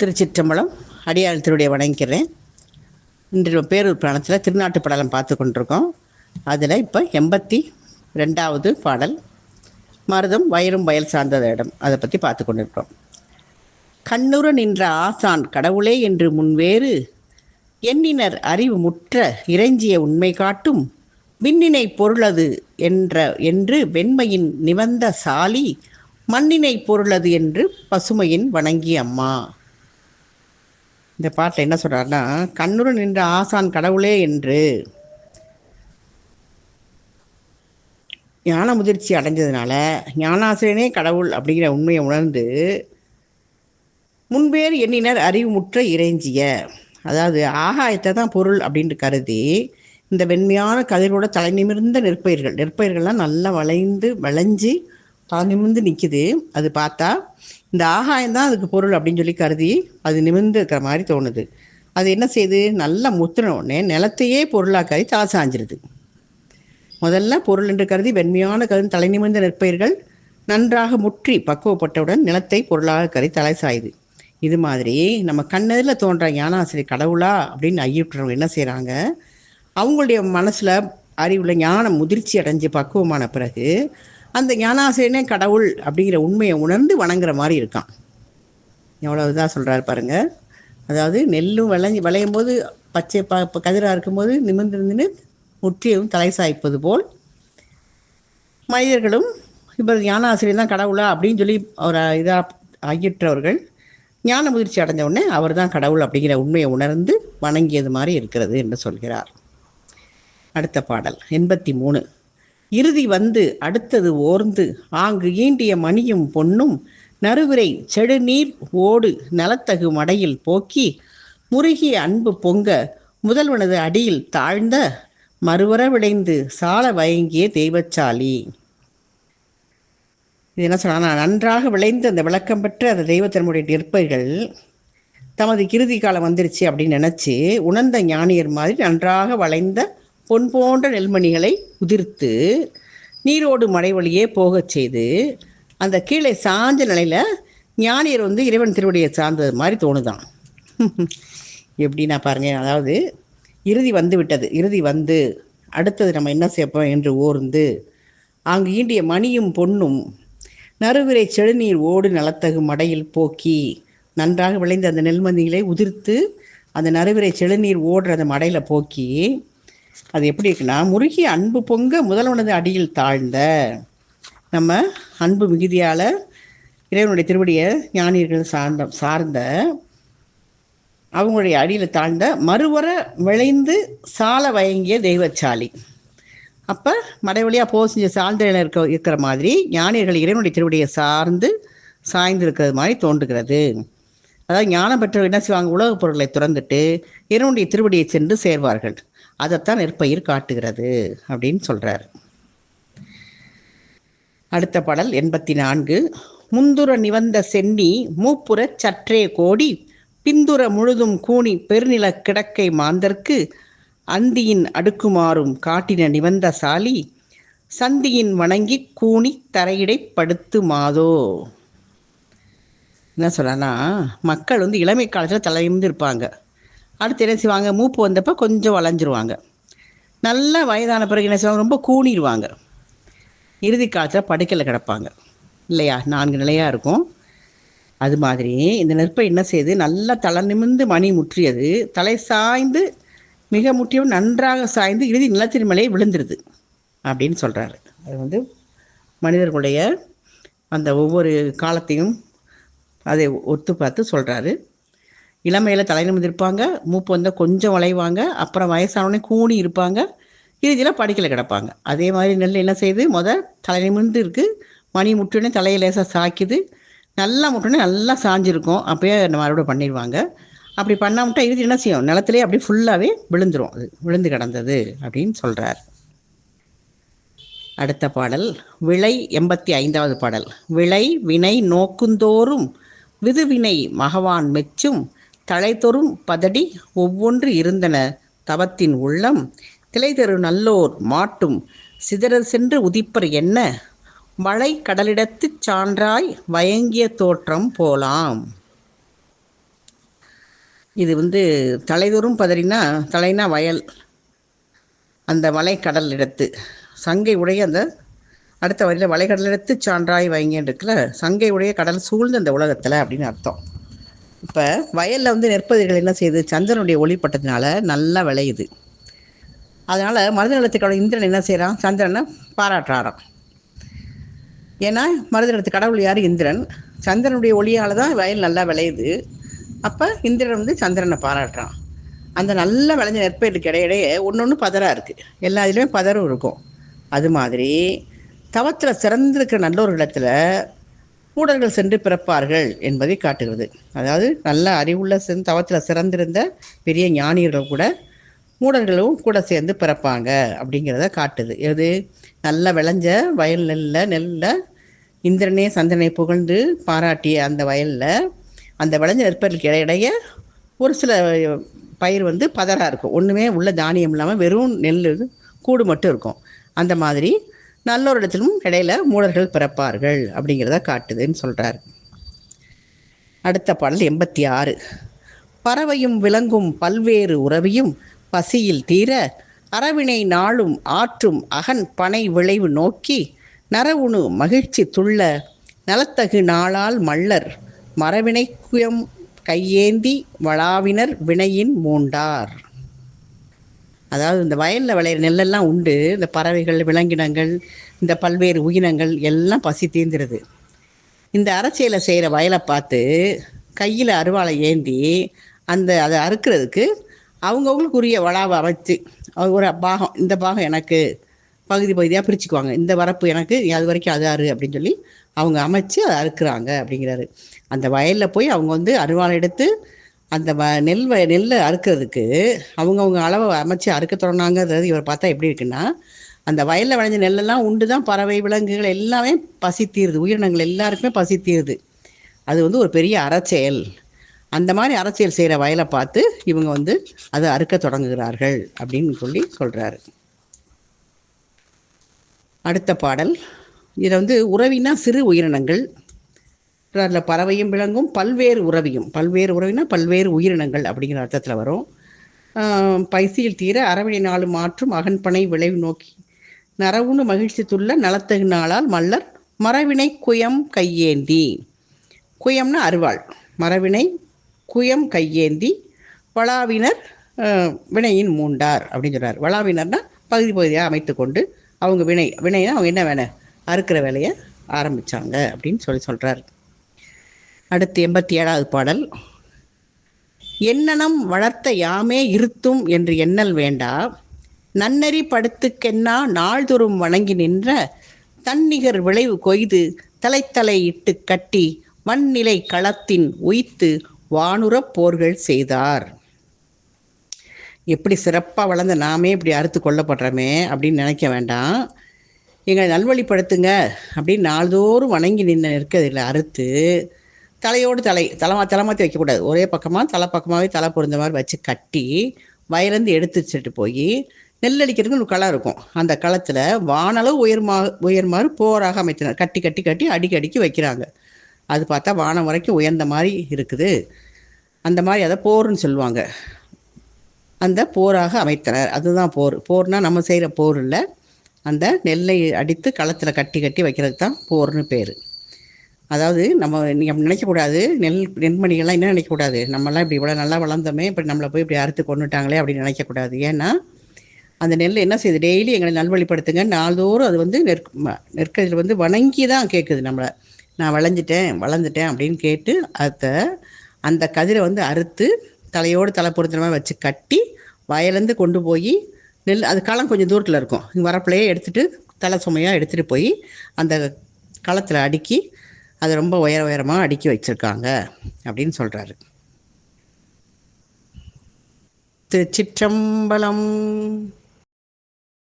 திருச்சிற்றம்பலம் அடியாள் திருடைய வணங்கிக்கிறேன். இன்று பேரூர் பிராணத்தில் திருநாட்டு படலம் பார்த்து கொண்டிருக்கோம். அதில் இப்போ எண்பத்தி ரெண்டாவது பாடல் மருதம் வயரும் வயல் சார்ந்த இடம். அதை பற்றி பார்த்து கொண்டிருக்கிறோம் கண்ணுற நின்ற ஆசான் கடவுளே என்று முன்வேறு எண்ணினர் அறிவு முற்ற இறைஞ்சிய உண்மை காட்டும் விண்ணினை பொருளது என்ற என்று வெண்மையின் நிவந்த சாலி மண்ணினை பொருளது என்று பசுமையின் வணங்கி அம்மா. இந்த பாட்டில் என்ன சொல்கிறாருன்னா கண்ணுடன் நின்ற ஆசான் கடவுளே என்று. ஞான முதிர்ச்சி அடைஞ்சதுனால ஞானாசிரியனே கடவுள் அப்படிங்கிற உண்மையை உணர்ந்து முன்பேறு எண்ணினர் அறிவுமுற்ற இறைஞ்சிய. அதாவது ஆகாயத்தை தான் பொருள் அப்படின்ட்டு கருதி இந்த வெண்மையான கதிரோட தலை நிமிர்ந்த நெற்பயிர்கள். நெற்பயிர்கள்லாம் நல்லா வளைந்து வளைஞ்சு தலை நிமிர்ந்து நிற்கிது அது பார்த்தா இந்த ஆகாயம் தான் அதுக்கு பொருள் அப்படின்னு சொல்லி கருதி அது நிமிர்ந்து இருக்கிற மாதிரி தோணுது. அது என்ன செய்யுது நல்லா முத்துன உடனே நிலத்தையே பொருளாக கருதி தலை சாஞ்சிருது முதல்ல பொருள் என்று கருதி வெண்மையான கருதி தலை நிமிர்ந்த நெற்பயிர்கள் நன்றாக முற்றி பக்குவப்பட்டவுடன் நிலத்தை பொருளாக கருதி தலை சாயுது. இது மாதிரி நம்ம கண்ணதில் தோன்ற ஞானாசிரியர் கடவுளா அப்படின்னு ஐயுற்றவங்க என்ன செய்கிறாங்க அவங்களுடைய மனசில் அறிவில் ஞானம் முதிர்ச்சி அடைஞ்சு பக்குவமான பிறகு அந்த ஞானாசிரியனே கடவுள் அப்படிங்கிற உண்மையை உணர்ந்து வணங்குற மாதிரி இருக்கான். எவ்வளோ இதாக சொல்கிறாரு பாருங்க. அதாவது நெல்லும் விளைஞ்சி விளையும் போது பச்சை ப ப- கதிராக இருக்கும்போது நிமிர்ந்து நின்று முற்றியும் தலை சாய்ப்பது போல் மனிதர்களும் இப்போ ஞானாசிரியர் தான் கடவுளா அப்படின்னு சொல்லி ஒரு இதாக ஐயுற்றவர்கள் ஞான முதிர்ச்சி அடைஞ்ச உடனே அவர் தான் கடவுள் அப்படிங்கிற உண்மையை உணர்ந்து வணங்கியது மாதிரி இருக்கிறது என்று சொல்கிறார். அடுத்த பாடல் எண்பத்தி மூணு. இறுதி வந்து அடுத்தது ஓர்ந்து ஆங்கு ஈண்டிய மணியும் பொன்னும் நறுவிரை செடுநீர் ஓடு நலத்தகு மடையில் போக்கி முருகிய அன்பு பொங்க முதல்வனது அடியில் தாழ்ந்த மறுவர விளைந்து சால வயங்கிய தெய்வச்சாலி. இது என்ன சொன்னா நன்றாக விளைந்து அந்த விளக்கம் பெற்ற அந்த தெய்வத்தினுடைய நெற்பைகள் தமது இறுதி காலம் வந்துருச்சு அப்படின்னு நினச்சி உணர்ந்த ஞானியர் மாதிரி நன்றாக வளைந்த பொன் போன்ற நெல்மணிகளை உதிர்த்து நீரோடு மலை வழியே போகச் செய்து அந்த கீழே சாஞ்ச நிலையில் ஞானியர் வந்து இறைவன் திருவடியை சார்ந்தது மாதிரி தோணுதான். எப்படின்னா பாருங்க அதாவது இறுதி வந்து விட்டது இறுதி வந்து அடுத்தது நம்ம என்ன செய்யப்போம் என்று ஓர்ந்து அங்கு ஈண்டிய மணியும் பொன்னும் நறுவிரை செழுநீர் ஓடு நலத்தகு மடையில் போக்கி நன்றாக விளைந்த அந்த நெல்மணிகளை உதிர்த்து அந்த நறுவிரை செழுநீர் ஓடுற அந்த மடையில் போக்கி அது எப்படி இருக்குன்னா முருகி அன்பு பொங்க முதல்வனது அடியில் தாழ்ந்த நம்ம அன்பு மிகுதியால் இறைவனுடைய திருவடியை ஞானியர்கள் சார்ந்த சார்ந்த அவங்களுடைய அடியில் தாழ்ந்த மறுவர விளைந்து சால வயங்கிய தெய்வச்சாலி. அப்போ மடைவழியாக போக செஞ்ச சார்ந்த இருக்க இருக்கிற மாதிரி ஞானியர்கள் இறைவனுடைய திருவடியை சார்ந்து சாய்ந்து இருக்கிறது மாதிரி தோன்றுகிறது. அதாவது ஞானம் பெற்றவர்கள் என்ன செய்வாங்க? உலகப் பொருட்களை துறந்துட்டு இறைவனுடைய திருவடியை சென்று சேர்வார்கள். அதைத்தான் நெற்பயிர் காட்டுகிறது அப்படின்னு சொல்கிறார் அடுத்த பாடல் எண்பத்தி நான்கு முந்துர நிவந்த சென்னி மூப்புறச் சற்றே கோடி பிந்துர முழுதும் கூனி பெருநில கிடக்கை மாந்தர்க்கு அந்தியின் அடுக்குமாறும் காட்டின நிவந்த சாலி சந்தியின் வணங்கி கூணி தரையிடை படுத்து மாதோ. என்ன சொல்லனா மக்கள் வந்து இளமை காலத்தில் தலையிருந்து இருப்பாங்க அடுத்து என்ன செய்வாங்க? மூப்பு வந்தப்போ கொஞ்சம் வளைஞ்சிருவாங்க. நல்ல வயதான பிறகு என்ன செய்வாங்க? ரொம்ப கூணிடுவாங்க இறுதி காலத்தில் படுக்கையில் கிடப்பாங்க. இல்லையா? நான்கு நிலையாக இருக்கும். அது மாதிரி இந்த நெற்பை என்ன செய்யுது நல்லா தலை நிமிர்ந்து மணி முற்றியது. தலை சாய்ந்து மிக முற்றியும் நன்றாக சாய்ந்து இறுதி நிலத்தின் மேலே விழுந்துருது அப்படின்னு சொல்கிறாரு அது வந்து மனிதர்களுடைய அந்த ஒவ்வொரு காலத்தையும் அதை ஒத்து பார்த்து சொல்கிறாரு இளமையில் தலை இருப்பாங்க மூப்பு வந்தால் கொஞ்சம் வளைவாங்க அப்புறம் வயசானவனே கூணி இருப்பாங்க இறுதியில் படுக்கையில் கிடப்பாங்க. அதே மாதிரி நெல் என்ன செய்யுது? முதல் தலை நிமிர்ந்து இருக்குது மணி முட்டுனே தலையை லேசாக சாய்க்குது நல்லா முட்டுனே நல்லா சாஞ்சிருக்கும். அப்பயே நம்ம அறுவடை பண்ணிடுவாங்க அப்படி பண்ணாமட்டா இறுதி என்ன செய்யும்? நிலத்திலே அப்படியே ஃபுல்லாகவே விழுந்துரும். அது விழுந்து கிடந்தது அப்படின்னு சொல்கிறார் அடுத்த பாடல் விளை எண்பத்தி ஐந்தாவது பாடல். விளை வினை நோக்குந்தோறும் விதுவினை மகவான் மெச்சும் தலைதொறும் பதடி ஒவ்வொன்று இருந்தன. தவத்தின் உள்ளம் திளைதரு நல்லோர் மாட்டும் சிதற சென்று உதிப்பர் என்ன? மழை கடலிடத்து சான்றாய் வயங்கிய தோற்றம் போலாம் இது வந்து தலைதொறும் பதறினா தலைனா வயல். அந்த வளைக்கடல் இடத்து சங்கை உடைய அந்த அடுத்த வரியில் வளைகடல் எடுத்து சான்றாய் வைங்கன்னு இருக்குல்ல சங்கை உடைய கடல் சூழ்ந்த அந்த உலகத்தில் அப்படின்னு அர்த்தம். இப்போ வயலில் வந்து நெற்பதிர்கள் என்ன செய்யுது சந்திரனுடைய ஒளிப்பட்டதுனால நல்லா விளையுது. அதனால் மருதநிலத்துக்கோட இந்திரன் என்ன செய்கிறான் சந்திரனை பாராட்டுறாராம். ஏன்னா மருதநிலத்து கடவுள் யார்? இந்திரன். சந்திரனுடைய ஒளியால் தான் வயல் நல்லா விளையுது. அப்போ இந்திரன் வந்து சந்திரனை பாராட்டுறான். அந்த நல்லா விளைஞ்ச நெற்பயிருக்கு இடையிடையே ஒன்று ஒன்று பதறாக இருக்குது எல்லா இதுலேயுமே பதறும் இருக்கும். அது மாதிரி தவத்தில் சிறந்திருக்கிற நல்லோர்களிடத்தில் மூடர்கள் சென்று பிறப்பார்கள் என்பதை காட்டுகிறது. அதாவது நல்ல அறிவுள்ள சென் தவத்தில் சிறந்திருந்த பெரிய ஞானியர்கள் கூட மூடர்களும் கூட சேர்ந்து பிறப்பாங்க அப்படிங்கிறத காட்டுது. எது நல்ல விளைஞ்ச வயல் நெல்ல நெல்ல இந்திரனே சந்திரனை புகழ்ந்து பாராட்டிய அந்த வயலில் அந்த விளைஞ்ச நெற்பயிருக்கு இடையிடைய ஒரு சில பயிர் வந்து பதறாக இருக்கும். ஒன்றுமே உள்ள தானியம் இல்லாமல் வெறும் நெல் கூடு மட்டும் இருக்கும். அந்த மாதிரி நல்லோரிடத்திலும் இடையில மூடர்கள் பிறப்பார்கள் அப்படிங்கிறத காட்டுதுன்னு சொல்கிறார் அடுத்த பாடல் எண்பத்தி ஆறு. பறவையும் விலங்கும் பல்வேறு உறவியும் பசியில் தீர அரவினை நாளும் ஆற்றும் அகன் பனை விளைவு நோக்கி நரவுணு மகிழ்ச்சி துள்ள நலத்தகு நாளால் மல்லர் மரவினை குயம் கையேந்தி வளாவினர் வினையின் மூண்டார். அதாவது இந்த வயலில் விளையிற நெல்லெல்லாம் உண்டு இந்த பறவைகள் விலங்கினங்கள் இந்த பல்வேறு உயிரினங்கள் எல்லாம் பசி தீர்ந்துருது இந்த அரசியலை செய்கிற வயலை பார்த்து கையில் அருவாளை ஏந்தி அந்த அதை அறுக்கிறதுக்கு அவங்கவுங்களுக்குரிய வளாவை அமைச்சு ஒரு பாகம் இந்த பாகம் எனக்கு பகுதி பகுதியாக பிரிச்சுக்குவாங்க. இந்த வரப்பு எனக்கு அது வரைக்கும் அது அறு அப்படின்னு சொல்லி அவங்க அமைச்சு அதை அறுக்கிறாங்க அப்படிங்கிறாரு. அந்த வயலில் போய் அவங்க வந்து அருவாளை எடுத்து அந்த வ நெல் நெல்லை அறுக்கிறதுக்கு அவங்கவுங்க அளவை அமைச்சு அறுக்க தொடங்கினாங்கிறது இவர் பார்த்தா எப்படி இருக்குன்னா அந்த வயலில் விளைஞ்ச நெல்லெல்லாம் உண்டு தான் பறவை விலங்குகள் எல்லாமே பசி தீருது உயிரினங்கள் எல்லாருக்குமே பசி தீருது அது வந்து ஒரு பெரிய அறச்செயல். அந்த மாதிரி அரசியல் செய்கிற வயலை பார்த்து இவங்க வந்து அதை அறுக்க தொடங்குகிறார்கள் அப்படின்னு சொல்லி சொல்கிறாரு அடுத்த பாடல். இதில் வந்து உறவினா சிறு உயிரினங்கள் அதில் பறவையும் விலங்கும் பல்வேறு உறவியும். பல்வேறு உறவினா பல்வேறு உயிரினங்கள் அப்படிங்கிற அர்த்தத்தில் வரும். பைசியில் தீர அறவழி நாலு மாற்றும் அகன்பனை விளைவு நோக்கி. நரவுணு மகிழ்ச்சி துள்ள நலத்தகு நாளால் மல்லர் மரவினை குயம் கையேந்தி. குயம்னா அருவாள். மரவினை குயம் கையேந்தி வளாவினர் வினையின் மூண்டார் அப்படின்னு சொல்கிறார் வளாவினர்னா பகுதி பகுதியாக அமைத்து கொண்டு அவங்க வினை வினைனா அவங்க என்ன வேலை? அறுக்கிற வேலையை ஆரம்பித்தாங்க அப்படின்னு சொல்லி சொல்கிறார் அடுத்து எண்பத்தி ஏழாவது பாடல். என்னனம் வளர்த்த யாமே இருத்தும் என்று எண்ணல் வேண்டா. நன்னறி படுத்துக்கென்னா நாள்தோறும் வணங்கி நின்ற. தன்னிகர் விளைவு கொய்து தலைத்தலை இட்டு கட்டி மண்ணிலை களத்தின் உய்த்து வானுரப் போர்கள் செய்தார். எப்படி சிறப்பாக வளர்ந்த நாமே இப்படி அறுத்து கொல்லப்படுறோமே அப்படின்னு நினைக்க வேண்டாம். எங்களை நல்வழிப்படுத்துங்க அப்படின்னு நாள்தோறும் வணங்கி நின்று இருக்கிறதில்ல அறுத்து. தலையோடு தலை தலைமா தலைமாற்றி வைக்கக்கூடாது. ஒரே பக்கமாக தலை பக்கமாகவே தலை பொருந்த மாதிரி வச்சு கட்டி வயலேருந்து எடுத்து வச்சுட்டு போய் நெல் அடிக்கிறதுக்கு ஒரு களம் இருக்கும். அந்த களத்தில் வானளவு உயர்மா உயர்மாறு போராக அமைத்தனர். கட்டி கட்டி கட்டி அடிக்கி அடிக்கி வைக்கிறாங்க. அது பார்த்தா வானம் வரைக்கும் உயர்ந்த மாதிரி இருக்குது. அந்த மாதிரி அதை போர்னு சொல்லுவாங்க. அந்த போராக அமைத்தனர். அதுதான் போர். போர்னால் நம்ம செய்கிற போர் இல்லை. அந்த நெல்லை அடித்து களத்தில் கட்டி கட்டி வைக்கிறதுக்கு தான் போர்னு பேர். அதாவது நம்ம நீங்கள் நினைக்கக்கூடாது. நெல் நெண்மணிகள்லாம் என்ன நினைக்கக்கூடாது? நம்மலாம் இப்படி இவ்வளோ நல்லா வளர்ந்தோமே இப்படி நம்மளை போய் இப்படி அறுத்து கொண்டுட்டாங்களே அப்படின்னு நினைக்கக்கூடாது. ஏன்னா அந்த நெல் என்ன செய்யுது? டெய்லி எங்களை நல்வழிப்படுத்துங்க. நாள்தோறும் அது வந்து நெற் நெற்கதில் வந்து வணங்கி தான் கேட்குது நம்மளை. நான் வளைஞ்சிட்டேன் வளர்ந்துட்டேன் அப்படின்னு கேட்டு அதை அந்த கதிரை வந்து அறுத்து தலையோடு தலை பொருத்தமாக வச்சு கட்டி வயலேருந்து கொண்டு போய் நெல் அது களம் கொஞ்சம் தூரத்தில் இருக்கும். வரப்புலையே எடுத்துகிட்டு தலை சுமையாக எடுத்துகிட்டு போய் அந்த களத்தில் அடுக்கி அது ரொம்ப உயர உயரமாக அடுக்கி வச்சுருக்காங்க அப்படின்னு சொல்கிறாரு திருச்சிற்றம்பலம்